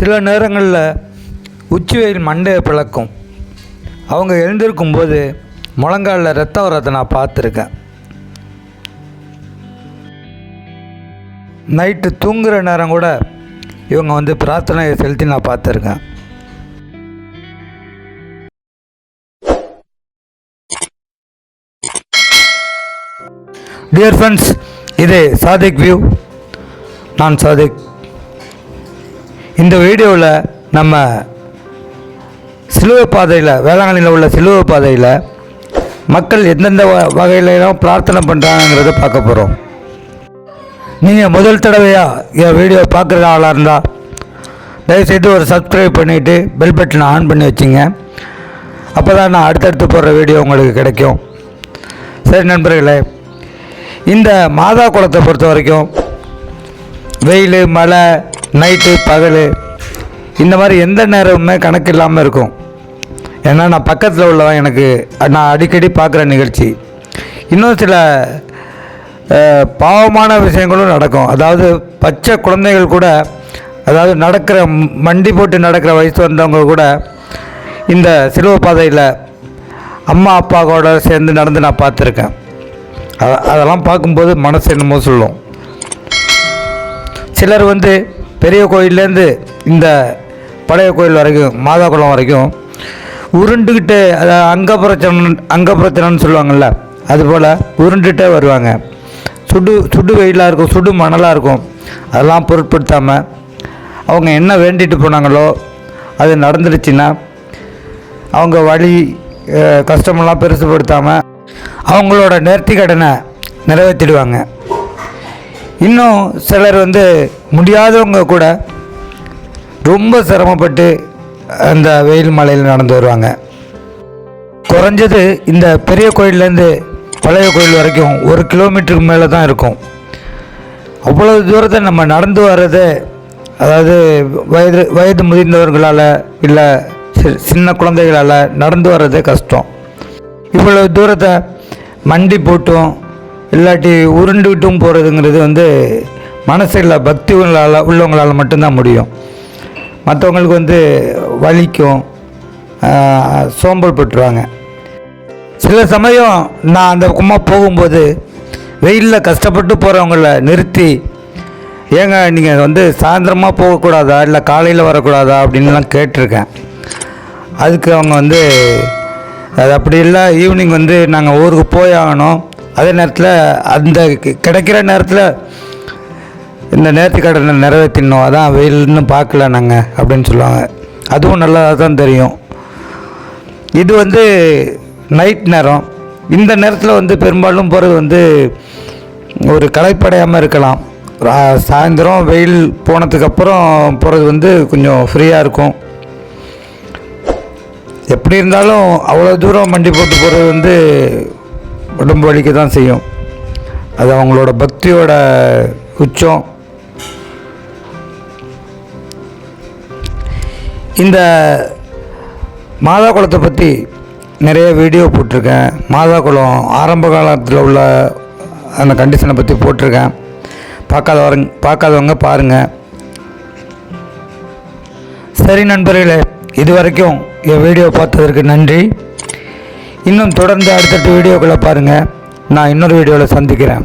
சில நேரங்களில் உச்சி வெயில் மண்டையை பிளக்கும். அவங்க எழுந்திருக்கும் போது முழங்காலில் ரத்தம் வரதை நான் பார்த்துருக்கேன். நைட்டு தூங்குகிற நேரம் கூட இவங்க வந்து பிரார்த்தனையை செலுத்தி நான் பார்த்துருக்கேன். டியர் ஃப்ரெண்ட்ஸ் இது சாதிக் வியூ நான் சாதிக் இந்த வீடியோவில் நம்ம சிலுவை பாதையில் வேளாங்கண்ணியில் உள்ள சிலுவை பாதையில் மக்கள் எந்தெந்த வ- பிரார்த்தனை பண்ணுறாங்கிறத பார்க்க போகிறோம் நீங்கள் முதல் தடவையாக என் வீடியோ பார்க்குற ஆளாக இருந்தால் தயவுசெய்து ஒரு சப்ஸ்கிரைப் பண்ணிவிட்டு பெல் பட்டனை ஆன் பண்ணி வச்சுங்க. அப்போ தான் நான் அடுத்தடுத்து போடுற வீடியோ உங்களுக்கு கிடைக்கும். சரி நண்பர்களே இந்த மாதா குளத்தை பொறுத்த வரைக்கும் வெயில் மழை நைட்டு பகல் இந்த மாதிரி எந்த நேரமுமே கணக்கு இல்லாமல் இருக்கும். ஏன்னா நான் பக்கத்தில் உள்ளவன் எனக்கு நான் அடிக்கடி பார்க்குற நிகழ்ச்சி. இன்னும் சில பாவமான விஷயங்களும் நடக்கும். அதாவது பச்சை குழந்தைகள் கூட அதாவது நடக்கிற மண்டி போட்டு நடக்கிற வயசு வந்தவங்க கூட இந்த சிலுவை பாதையில் அம்மா அப்பாவோட சேர்ந்து நடந்து நான் பார்த்துருக்கேன். அதெல்லாம் பார்க்கும்போது மனசு என்னமோ சொல்லும். சிலர் வந்து பெரிய கோயில்லேருந்து இந்த பழைய கோயில் வரைக்கும் மாதாக்குளம் வரைக்கும் உருண்டுக்கிட்டு அதை அங்கப்பிரச்சனை அங்கப்பிரச்சனைன்னு சொல்லுவாங்கள்ல அதுபோல் உருண்டுகிட்டே வருவாங்க. சுடு சுடு வெயிலாக இருக்கும் சுடு மணலாக இருக்கும். அதெல்லாம் பொருட்படுத்தாமல் அவங்க என்ன வேண்டிட்டு போனாங்களோ அது நடந்துடுச்சுன்னா அவங்க வழி கஷ்டமெல்லாம் பெருசுப்படுத்தாமல் அவங்களோட நேர்த்தி கடனை நிறைவேற்றிடுவாங்க. இன்னும் சிலர் வந்து முடியாதவங்க கூட ரொம்ப சிரமப்பட்டு அந்த வெயில் மலையில் நடந்து வருவாங்க. குறைஞ்சது இந்த பெரிய கோயில்லேருந்து பழைய கோயில் வரைக்கும் ஒரு கிலோமீட்டருக்கு மேலே தான் இருக்கும். அவ்வளவு தூரத்தை நம்ம நடந்து வர்றது அதாவது வயது வயது முதிர்ந்தவர்களால் இல்லை சி- சின்ன குழந்தைகளால் நடந்து வர்றதே கஷ்டம். இவ்வளவு தூரத்தை மண்டி போட்டும் இல்லாட்டி உருண்டுகிட்டும் போகிறதுங்கிறது வந்து மனசில் பக்தி உள்ளால் உள்ளவங்களால் மட்டும்தான் முடியும். மற்றவங்களுக்கு வந்து வலிக்கும் சோம்பல் பட்டுருவாங்க. சில சமயம் நான் அந்த பக்கமாக போகும்போது வெயிலில் கஷ்டப்பட்டு போகிறவங்கள நிறுத்தி ஏங்க நீங்கள் வந்து சாயந்தரமாக போகக்கூடாதா? இல்லை காலையில் வரக்கூடாதா? அப்படின்லாம் கேட்டிருக்கேன். அதுக்கு அவங்க வந்து அது அப்படி இல்லை ஈவினிங் வந்து நாங்கள் ஊருக்கு போய் ஆகணும் அதே நேரத்தில் அந்த கிடைக்கிற நேரத்தில் இந்த நேர்த்தி கடனை நிறைவேற்றினோம். அதான் வெயில்னு பார்க்கல நாங்கள் அப்படின்னு சொல்லுவாங்க. அதுவும் நல்லதாக தான் தெரியும். இது வந்து நைட் நேரம். இந்த நேரத்தில் வந்து பெரும்பாலும் போகிறது வந்து ஒரு களைப்படையாமல் இருக்கலாம். ரா- சாயந்தரம் வெயில் போனதுக்கப்புறம் போகிறது வந்து கொஞ்சம் ஃப்ரீயாக இருக்கும். எப்படி இருந்தாலும் அவ்வளோ தூரம் வண்டி போட்டு போகிறது வந்து உடம்பு வலிக்க தான் செய்யும். அது அவங்களோட பக்தியோட உச்சம். இந்த மாதா குளத்தை பற்றி நிறைய வீடியோ போட்டிருக்கேன். மாதா குளம் ஆரம்ப காலத்தில் உள்ள அந்த கண்டிஷனை பற்றி போட்டிருக்கேன். பார்க்காதவங்க பார்க்காதவங்க பாருங்கள் சரி நண்பர்களே இது வரைக்கும் என் வீடியோ பார்த்ததற்கு நன்றி. இன்னும் தொடர்ந்து அடுத்தடுத்த வீடியோக்களை பாருங்கள் நான் இன்னொரு வீடியோவில் சந்திக்கிறேன்.